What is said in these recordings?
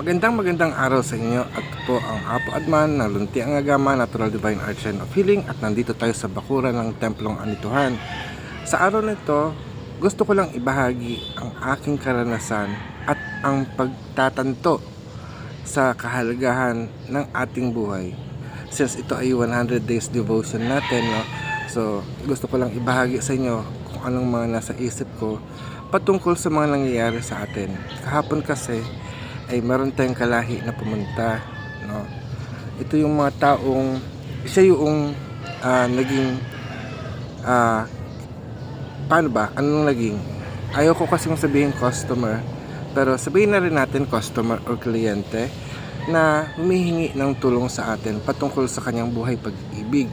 Magandang magandang araw sa inyo at po ang Apo Adman ng Lunti ang Agama Natural Divine Art Shrine of Healing at nandito tayo sa bakuran ng Templong Anituhan. Sa araw na ito, gusto ko lang ibahagi ang aking karanasan at ang pagtatanto sa kahalagahan ng ating buhay. Since ito ay 100 days devotion natin, no? so gusto ko lang ibahagi sa inyo kung anong mga nasa isip ko patungkol sa mga nangyayari sa atin. Kahapon kasi ay meron tayong kalahi na pumunta, no? Ito yung mga taong siya yung ah, naging ah, paano ba? Anong naging? Ayaw ko kasing sabihin customer, pero sabihin na rin natin customer or kliyente na humihingi ng tulong sa atin patungkol sa kanyang buhay pag-ibig.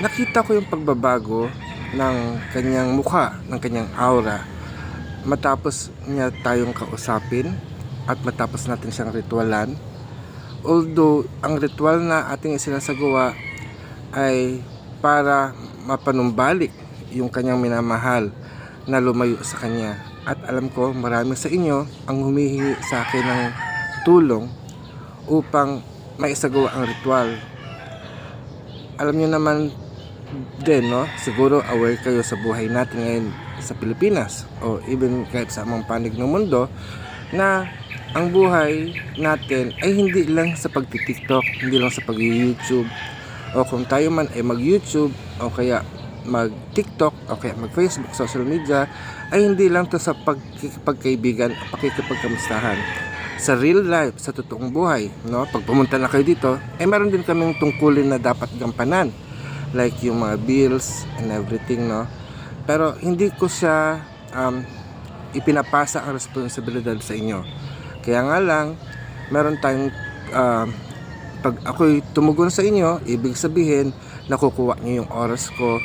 Nakita ko yung pagbabago ng kanyang mukha, ng kanyang aura matapos niya tayong kausapin at matapos natin siyang ritualan. Although ang ritual na ating isinasagawa ay para mapanumbalik yung kanyang minamahal na lumayo sa kanya. At alam ko marami sa inyo ang humihingi sa akin ng tulong upang maisagawa ang ritual. Alam niyo naman din, no? Siguro aware kayo sa buhay natin ngayon sa Pilipinas o even kahit sa amang panig ng mundo na ang buhay natin ay hindi lang sa pagti-TikTok, hindi lang sa pag-YouTube. O kung tayo man ay mag-YouTube o kaya mag-TikTok o kaya mag-Facebook, social media ay hindi lang to sa pagkikipagkaibigan o pakikipagkamustahan. Sa real life, sa totoong buhay, no? Pag pumunta na kayo dito, ay meron din kaming tungkulin na dapat gampanan. Like yung mga bills and everything no? Pero hindi ko siya um, ipinapasa ang responsibilidad sa inyo. Kaya nga lang meron tayong um, pag ako'y tumugon sa inyo ibig sabihin nakukuha niyo yung oras ko.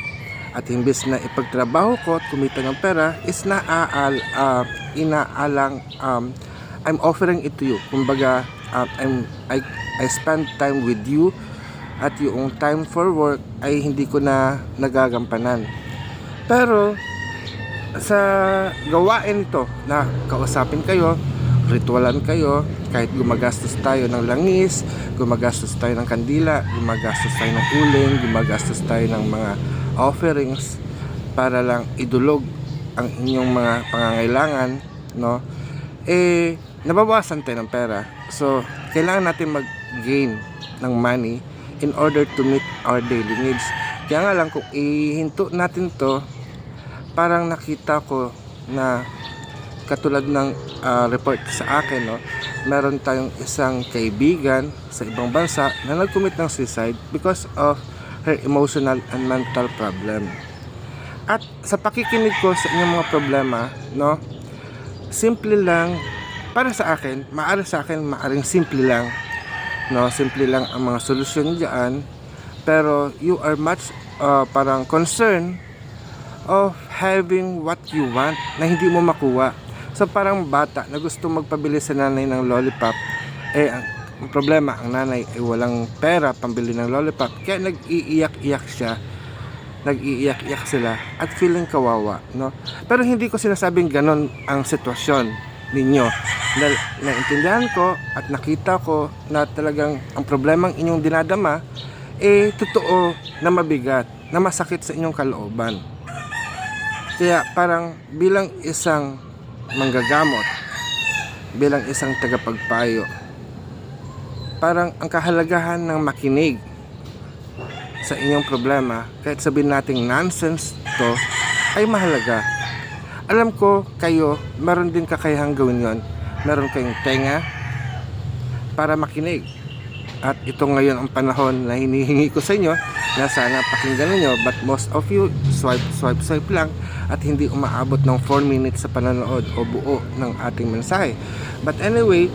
At imbes na ipagtrabaho ko at kumita ng pera is naaal uh, inaalang um, I'm offering it to you. Kumbaga um, I'm, I, I spend time with you. At yung time for work ay hindi ko na nagagampanan. Pero sa gawain ito na kausapin kayo, ritualan kayo, kahit gumagastos tayo ng langis, gumagastos tayo ng kandila, gumagastos tayo ng uling, gumagastos tayo ng mga offerings para lang idulog ang inyong mga pangangailangan, no? Eh, nababawasan tayo ng pera. So, kailangan natin mag-gain ng money in order to meet our daily needs. Kaya nga lang kung ihinto natin to, parang nakita ko na katulad ng ah, report sa akin, no, meron tayong isang kaibigan sa ibang bansa na nag-commit ng suicide because of her emotional and mental problem. At sa pakikinig ko sa inyong mga problema, no, simple lang, para sa akin, maaari sa akin, maaring simple lang, no simple lang ang mga solusyon diyan pero you are much uh, parang concerned of having what you want na hindi mo makuha. So parang bata na gusto magpabili sa nanay ng lollipop eh ang, problema ang nanay ay walang pera pambili ng lollipop. Kaya nag-iiyak-iyak siya. Nag-iiyak-iyak sila at feeling kawawa no? Pero hindi ko sinasabing ganon ang sitwasyon ninyo. Na, naintindihan ko at nakita ko na talagang ang problemang inyong dinadama eh totoo na mabigat na masakit sa inyong kalooban kaya parang bilang isang manggagamot bilang isang tagapagpayo parang ang kahalagahan ng makinig sa inyong problema kahit sabihin nating nonsense to ay mahalaga. Alam ko kayo meron din kakayahang gawin yon meron kayong tenga para makinig. At ito ngayon ang panahon na hinihingi ko sa inyo na sana pakinggan niyo but most of you swipe swipe swipe lang at hindi umaabot ng 4 minutes sa panonood o buo ng ating mensahe but anyway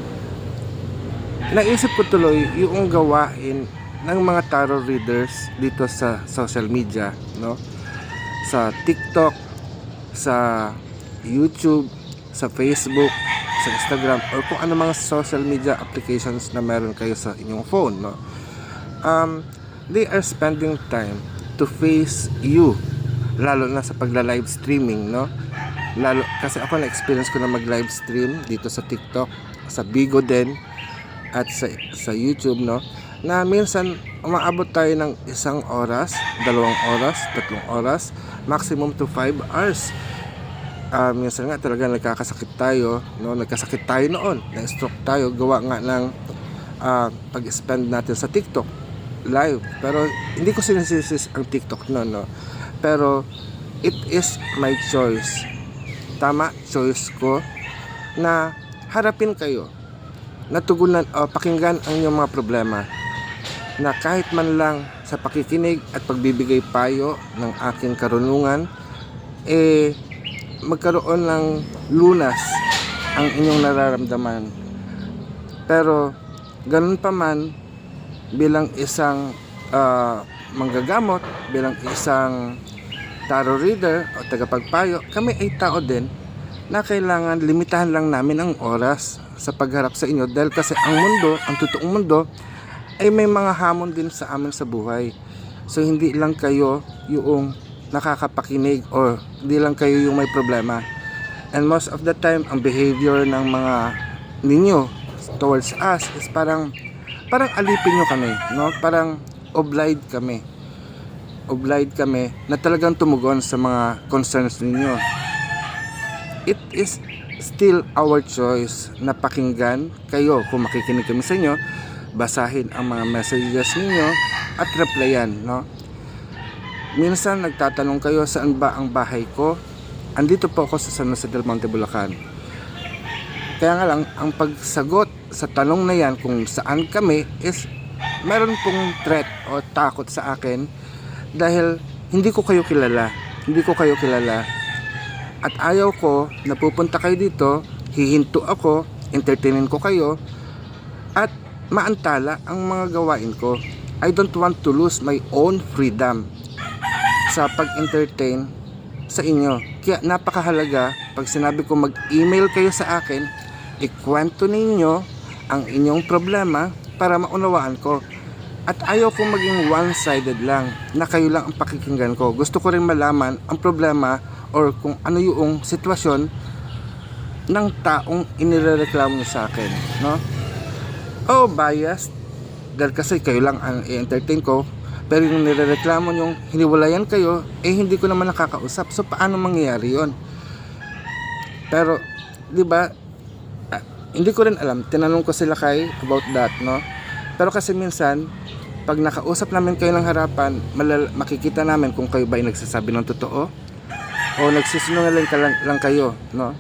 naisip ko tuloy yung gawain ng mga tarot readers dito sa social media no sa TikTok sa YouTube, sa Facebook, sa Instagram, or kung ano mga social media applications na meron kayo sa inyong phone, no? Um, they are spending time to face you, lalo na sa pagla-live streaming, no? Lalo, kasi ako na-experience ko na mag-live stream dito sa TikTok, sa Bigo din, at sa, sa YouTube, no? Na minsan, umaabot tayo ng isang oras, dalawang oras, tatlong oras, maximum to 5 hours. Ah, minsan nga talaga nagkakasakit tayo, no? Nagkasakit tayo noon, na-stroke tayo, gawa nga ng ah, pag-spend natin sa TikTok live. Pero hindi ko sinisisis ang TikTok noon, no? Pero it is my choice. Tama, choice ko na harapin kayo. Natugunan o pakinggan ang inyong mga problema na kahit man lang sa pakikinig at pagbibigay payo ng aking karunungan eh magkaroon ng lunas ang inyong nararamdaman. Pero ganun pa man bilang isang ah, manggagamot, bilang isang tarot reader o tagapagpayo, kami ay tao din na kailangan limitahan lang namin ang oras sa pagharap sa inyo dahil kasi ang mundo, ang totoong mundo ay may mga hamon din sa amin sa buhay. So hindi lang kayo yung nakakapakinig or hindi lang kayo yung may problema. And most of the time, ang behavior ng mga ninyo towards us is parang parang alipin nyo kami, no? Parang obliged kami. Obliged kami na talagang tumugon sa mga concerns ninyo. It is still our choice na pakinggan kayo kung makikinig kami sa inyo, basahin ang mga messages ninyo at replyan, no? Minsan nagtatanong kayo saan ba ang bahay ko? Andito po ako sa San Jose del Monte, Bulacan. Kaya nga lang, ang pagsagot sa tanong na yan kung saan kami is meron pong threat o takot sa akin dahil hindi ko kayo kilala. Hindi ko kayo kilala. At ayaw ko na pupunta kayo dito, hihinto ako, entertainin ko kayo, at maantala ang mga gawain ko. I don't want to lose my own freedom sa pag-entertain sa inyo. Kaya napakahalaga pag sinabi ko mag-email kayo sa akin, ikwento ninyo ang inyong problema para maunawaan ko. At ayaw kong maging one-sided lang na kayo lang ang pakikinggan ko. Gusto ko rin malaman ang problema or kung ano yung sitwasyon ng taong inirereklamo niyo sa akin. No? Oh, biased. Dahil kasi kayo lang ang i-entertain ko. Pero yung nirereklamo yung hiniwalayan kayo, eh hindi ko naman nakakausap. So, paano mangyayari yon? Pero, di ba, hindi ko rin alam. Tinanong ko sila kay about that, no? Pero kasi minsan, pag nakausap namin kayo ng harapan, malal- makikita namin kung kayo ba ay nagsasabi ng totoo o nagsisinungaling ka lang, lang kayo, no?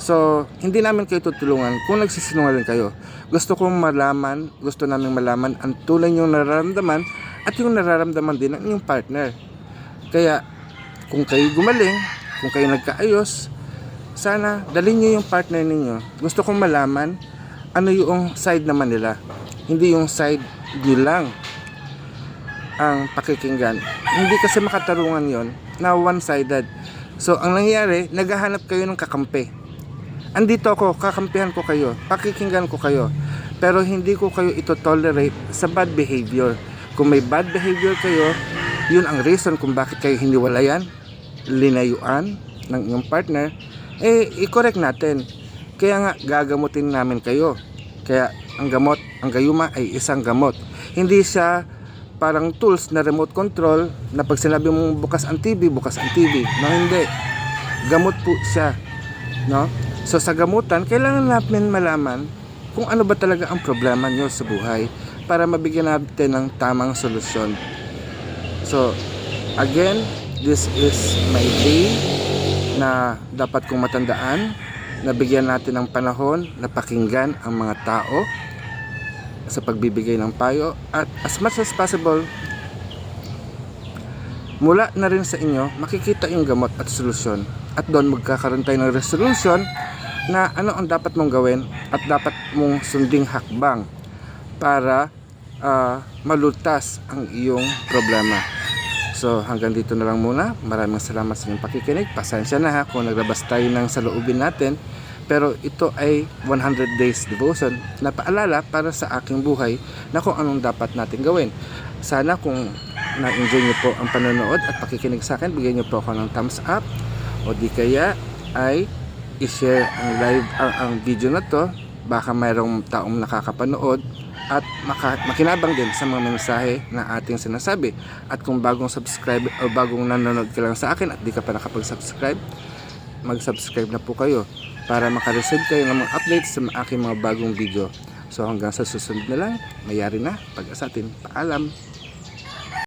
So, hindi namin kayo tutulungan kung nagsisinungaling kayo. Gusto kong malaman, gusto namin malaman ang tunay yung nararamdaman at yung nararamdaman din ng inyong partner. Kaya, kung kayo gumaling, kung kayo nagkaayos, sana dalhin nyo yung partner ninyo. Gusto kong malaman ano yung side naman nila. Hindi yung side nyo lang ang pakikinggan. Hindi kasi makatarungan yon na one-sided. So, ang nangyayari, naghahanap kayo ng kakampi. Andito ako, kakampihan ko kayo, pakikinggan ko kayo. Pero hindi ko kayo ito tolerate sa bad behavior. Kung may bad behavior kayo, yun ang reason kung bakit kayo hiniwalayan, linayuan ng inyong partner, eh, i-correct natin. Kaya nga, gagamutin namin kayo. Kaya, ang gamot, ang gayuma ay isang gamot. Hindi siya parang tools na remote control na pag sinabi mong bukas ang TV, bukas ang TV. No, hindi. Gamot po siya. No? So sa gamutan, kailangan natin malaman kung ano ba talaga ang problema nyo sa buhay para mabigyan natin ng tamang solusyon. So, again, this is my day na dapat kong matandaan na bigyan natin ng panahon na pakinggan ang mga tao sa pagbibigay ng payo at as much as possible mula na rin sa inyo makikita yung gamot at solusyon at doon magkakaroon tayo ng resolution na ano ang dapat mong gawin at dapat mong sunding hakbang para ah, malutas ang iyong problema. So hanggang dito na lang muna. Maraming salamat sa inyong pakikinig. Pasensya na ha kung naglabas tayo ng saloobin natin. Pero ito ay 100 days devotion na paalala para sa aking buhay na kung anong dapat natin gawin. Sana kung na-enjoy niyo po ang panonood at pakikinig sa akin, bigyan niyo po ako ng thumbs up o di kaya ay i-share ang live ang, ang video na to baka mayroong taong nakakapanood at makinabang din sa mga mensahe na ating sinasabi. At kung bagong subscribe o bagong nanonood ka lang sa akin at di ka pa nakapag-subscribe mag-subscribe na po kayo para makareceive kayo ng mga updates sa aking mga bagong video. So hanggang sa susunod na lang mayari na pag-asatin paalam